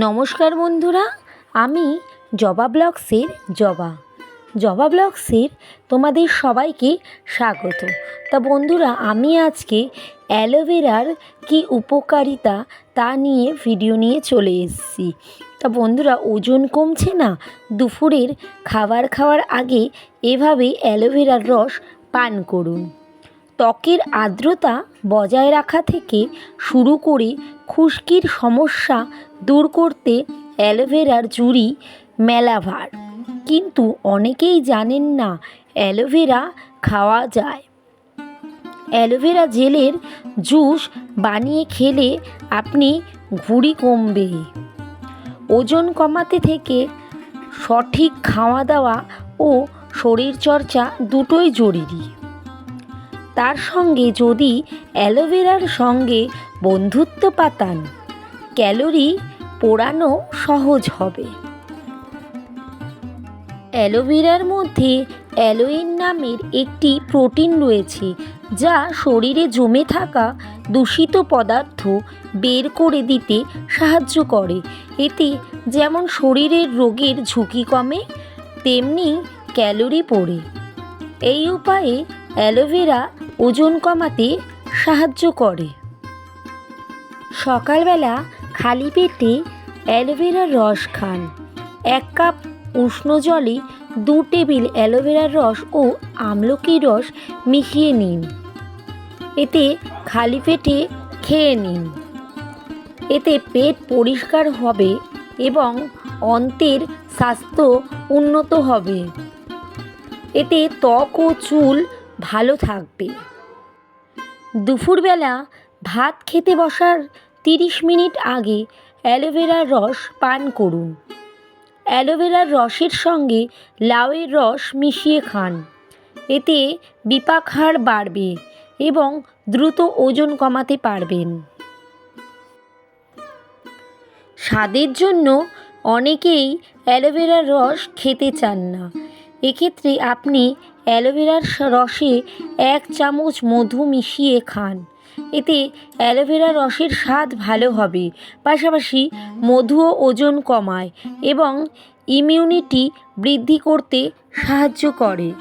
নমস্কার বন্ধুরা, আমি জবা ব্লগসের জবা। জবা ব্লগসের তোমাদের সবাইকে স্বাগত। তা বন্ধুরা, আমি আজকে অ্যালোভেরার কি উপকারিতা তা নিয়ে ভিডিও নিয়ে চলে এসেছি। তা বন্ধুরা, ওজন কমছে না, দুপুরের খাবার খাওয়ার আগে এভাবে অ্যালোভেরার রস পান করুন। ত্বকের আর্দ্রতা বজায় রাখা থেকে শুরু করে খুশকির সমস্যা দূর করতে অ্যালোভেরার জুড়ি মেলাভার। কিন্তু অনেকেই জানেন না অ্যালোভেরা খাওয়া যায়। অ্যালোভেরা জেলের জুস বানিয়ে খেলে আপনি ঘুড়ি কমবে। ওজন কমাতে থেকে সঠিক খাওয়া দাওয়া ও শরীরচর্চা দুটোই জরুরি। তার সঙ্গে যদি অ্যালোভেরার সঙ্গে বন্ধুত্ব পাতান, ক্যালোরি পোড়ানো সহজ হবে। অ্যালোভেরার মধ্যে অ্যালোইন নামের একটি প্রোটিন রয়েছে, যা শরীরে জমে থাকা দূষিত পদার্থ বের করে দিতে সাহায্য করে। এতে যেমন শরীরের রোগের ঝুঁকি কমে, তেমনি ক্যালোরি পড়ে। এই উপায়ে অ্যালোভেরা ওজন কমাতে সাহায্য করে। সকালবেলা খালি পেটে অ্যালোভেরার রস খান। এক কাপ উষ্ণ জলে দু টেবিল অ্যালোভেরার রস ও আমলকির রস মিশিয়ে নিন। এতে খালি পেটে খেয়ে নিন। এতে পেট পরিষ্কার হবে এবং অন্তের স্বাস্থ্য উন্নত হবে। এতে ত্বক ও চুল ভালো থাকবে। দুপুরবেলা ভাত খেতে বসার তিরিশ মিনিট আগে অ্যালোভেরার রস পান করুন। অ্যালোভেরার রসের সঙ্গে লাউয়ের রস মিশিয়ে খান। এতে বিপাক হার বাড়বে এবং দ্রুত ওজন কমাতে পারবেন। স্বাদের জন্য অনেকেই অ্যালোভেরার রস খেতে চান না। এক্ষেত্রে আপনি অ্যালোভেরার রসে এক চামচ মধু মিশিয়ে খান। এতে অ্যালোভেরা রসের স্বাদ ভালো হবে। পাশাপাশি মধুও ওজন কমায় এবং ইমিউনিটি বৃদ্ধি করতে সাহায্য করে।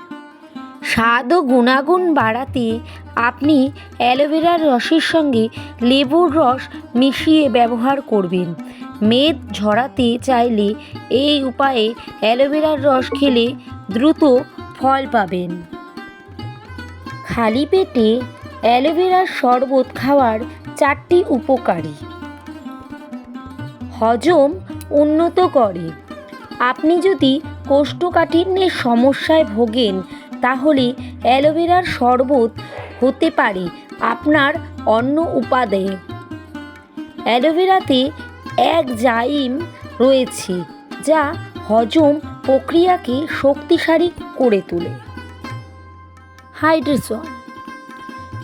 স্বাদ ও গুণাগুণ বাড়াতে আপনি অ্যালোভেরার রসের সঙ্গে লেবুর রস মিশিয়ে ব্যবহার করবেন। মেদ ঝরাতে চাইলে এই উপায়ে অ্যালোভেরার রস খেলে দ্রুত ফল পাবেন। খালি পেটে অ্যালোভেরার শরবত খাওয়ার চারটি উপকারী। হজম উন্নত করে। আপনি যদি কোষ্ঠকাঠিন্যের সমস্যায় ভোগেন, তাহলে অ্যালোভেরার শরবত হতে পারে আপনার অন্য উপাদেয়। অ্যালোভেরাতে এক জাইম রয়েছে, যা হজম প্রক্রিয়াকে শক্তিশালী করে তোলে। হাইড্রেশন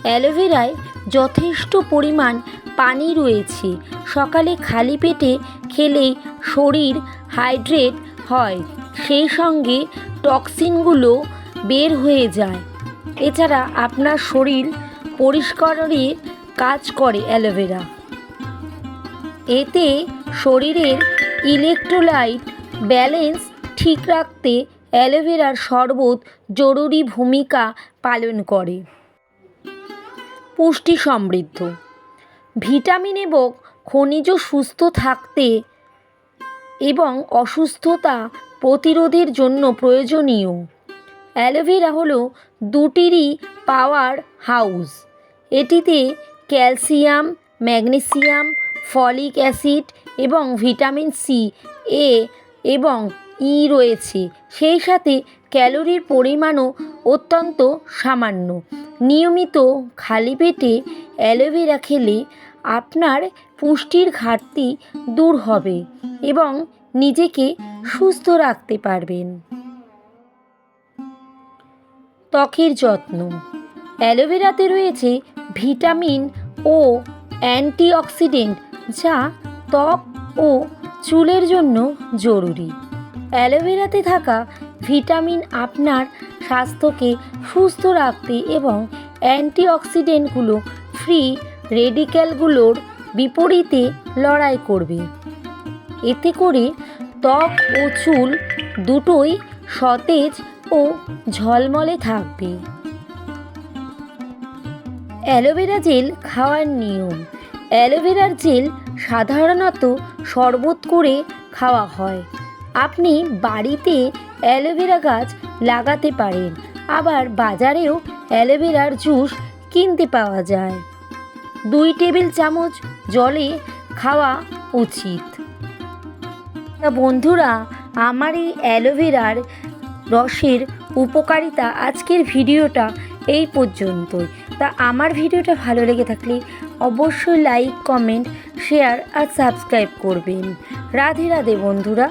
অ্যালোভেরায় যথেষ্ট পরিমাণ পানি রয়েছে। সকালে খালি পেটে খেলে শরীর হাইড্রেট হয়। সেই সঙ্গে টক্সিনগুলো বের হয়ে যায়। এছাড়া আপনার শরীর পরিষ্কারের কাজ করে অ্যালোভেরা। এতে শরীরের ইলেকট্রোলাইট ব্যালেন্স ঠিক রাখতে অ্যালোভেরার শরবত জরুরি ভূমিকা পালন করে। পুষ্টি সমৃদ্ধ। ভিটামিন এবং খনিজ সুস্থ থাকতে এবং অসুস্থতা প্রতিরোধের জন্য প্রয়োজনীয়। অ্যালোভেরা হলো দুটিরই পাওয়ার হাউস। এটিতে ক্যালসিয়াম, ম্যাগনেসিয়াম, ফলিক অ্যাসিড এবং ভিটামিন সি, এ এবং ই রয়েছে। সেই সাথে ক্যালোরির পরিমাণও অত্যন্ত সামান্য। নিয়মিত খালি পেটে অ্যালোভেরা খেলে আপনার পুষ্টির ঘাটতি দূর হবে এবং নিজেকে সুস্থ রাখতে পারবেন। ত্বকের যত্ন। অ্যালোভেরাতে রয়েছে ভিটামিন ও অ্যান্টিঅক্সিডেন্ট যা ত্বক ও চুলের জন্য জরুরি। অ্যালোভেরাতে থাকা ভিটামিন আপনার স্বাস্থ্যকে সুস্থ রাখতে এবং অ্যান্টিঅক্সিডেন্টগুলো ফ্রি রেডিক্যালগুলোর বিপরীতে লড়াই করবে। এতে করে ত্বক ও চুল দুটোই সতেজ ও ঝলমলে থাকবে। অ্যালোভেরা জেল খাওয়ার নিয়ম। অ্যালোভেরার জেল সাধারণত শরবত করে খাওয়া হয়। আপনি বাড়িতে অ্যালোভেরা গাছ লাগাতে পারেন। আবার বাজারেও অ্যালোভেরার জুস কিনতে পাওয়া যায়। দুই টেবিল চামচ জলে খাওয়া উচিত। বন্ধুরা, আমার এই অ্যালোভেরার রসের উপকারিতা আজকের ভিডিওটা এই পর্যন্তই। তা আমার ভিডিওটা ভালো লেগে থাকলে অবশ্যই লাইক, কমেন্ট, শেয়ার আর সাবস্ক্রাইব করবেন। রাধে রাধে বন্ধুরা।